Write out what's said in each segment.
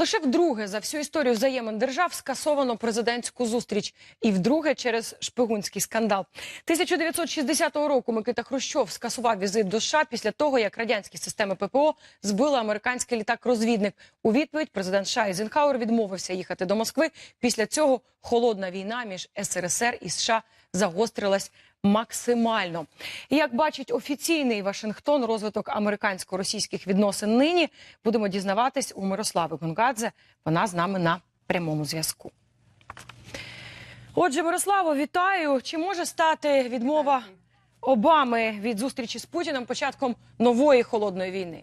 Лише вдруге за всю історію взаємин держав скасовано президентську зустріч, і вдруге через шпигунський скандал. 1960 року Микита Хрущов скасував візит до США після того, як радянські системи ППО збили американський літак-розвідник. У відповідь президент США Ейзенхауер відмовився їхати до Москви. Після цього холодна війна між СРСР і США загострилась максимально. І як бачить офіційний Вашингтон, розвиток американсько-російських відносин нині будемо дізнаватись у Мирослави Гонгадзе. Вона з нами на прямому зв'язку. Отже, Мирославо, вітаю. Чи може стати відмова Обами від зустрічі з Путіним початком нової холодної війни?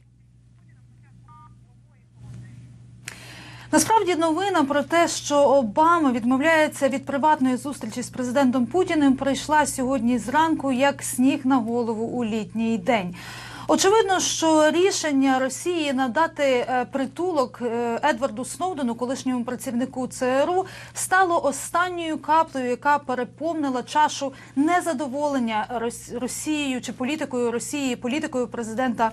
Насправді новина про те, що Обама відмовляється від приватної зустрічі з президентом Путіним, прийшла сьогодні зранку як сніг на голову у літній день. Очевидно, що рішення Росії надати е, притулок е, Едварду Сноудену, колишньому працівнику ЦРУ, стало останньою каплею, яка переповнила чашу незадоволення Рос- Росією чи політикою Росії, політикою президента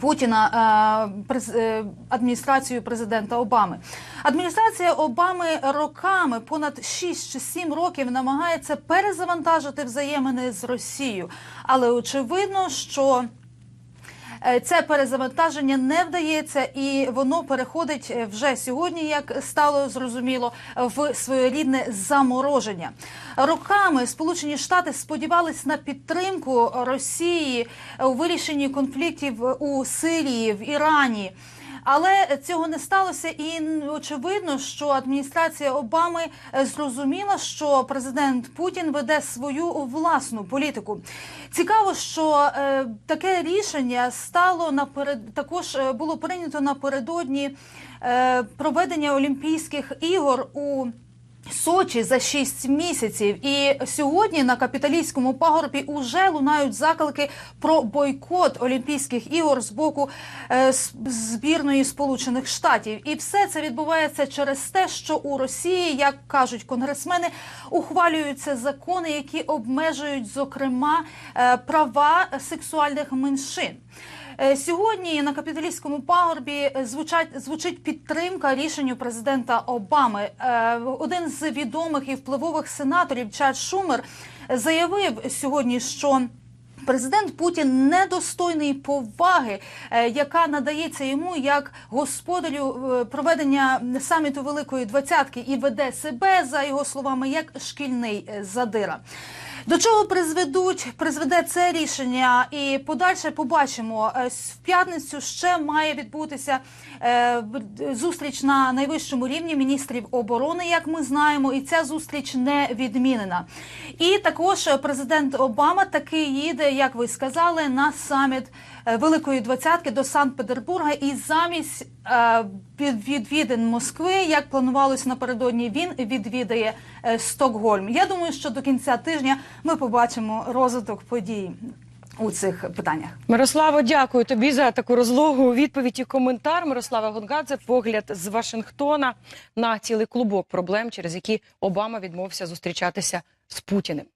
Путіна е, е, адміністрацією президента Обами. Адміністрація Обами роками, понад 6 чи 7 років, намагається перезавантажити взаємини з Росією, але очевидно, що Це перезавантаження не вдається, і воно переходить е, вже сьогодні, як стало зрозуміло, в своєрідне замороження. Роками Сполучені Штати сподівались на підтримку Росії у вирішенні конфліктів у Сирії, в Ірані. Але цього не сталося, і очевидно, що адміністрація Обами е, зрозуміла, що президент Путін веде свою власну політику. Цікаво, що е, таке рішення стало наперед також е, було прийнято напередодні е, проведення Олімпійських ігор у. Сочі за 6 місяців, і сьогодні на капіталійському пагорбі уже лунають заклики про бойкот Олімпійських ігор з боку е, збірної Сполучених Штатів. І все це відбувається через те, що у Росії, як кажуть конгресмени, ухвалюються закони, які обмежують зокрема е, права сексуальних меншин. Е, Сьогодні на капіталістському пагорбі звучать звучить підтримка рішенню президента Обами. Е, Один з відомих і впливових сенаторів Чад Шумер заявив сьогодні, що Президент Путін недостойний поваги, е, яка надається йому як господарю проведення саміту Великої Двадцятки, і веде себе за його словами як шкільний задира. До чого призведуть призведе це рішення, і подальше побачимо Е, в п'ятницю. Ще має відбутися е, зустріч на найвищому рівні міністрів оборони, як ми знаємо, і ця зустріч не відмінена. І також президент Обама таки їде, як ви сказали, на саміт Великої Двадцятки до Санкт-Петербурга. І замість е, від- відвідин Москви, як планувалось напередодні, він відвідає е, Стокгольм. Я думаю, що до кінця тижня ми побачимо розвиток подій у цих питаннях. Мирославо, дякую тобі за таку розлогу відповідь і коментар. Мирослава Гонгадзе, погляд з Вашингтона на цілий клубок проблем, через які Обама відмовився зустрічатися з Путіним.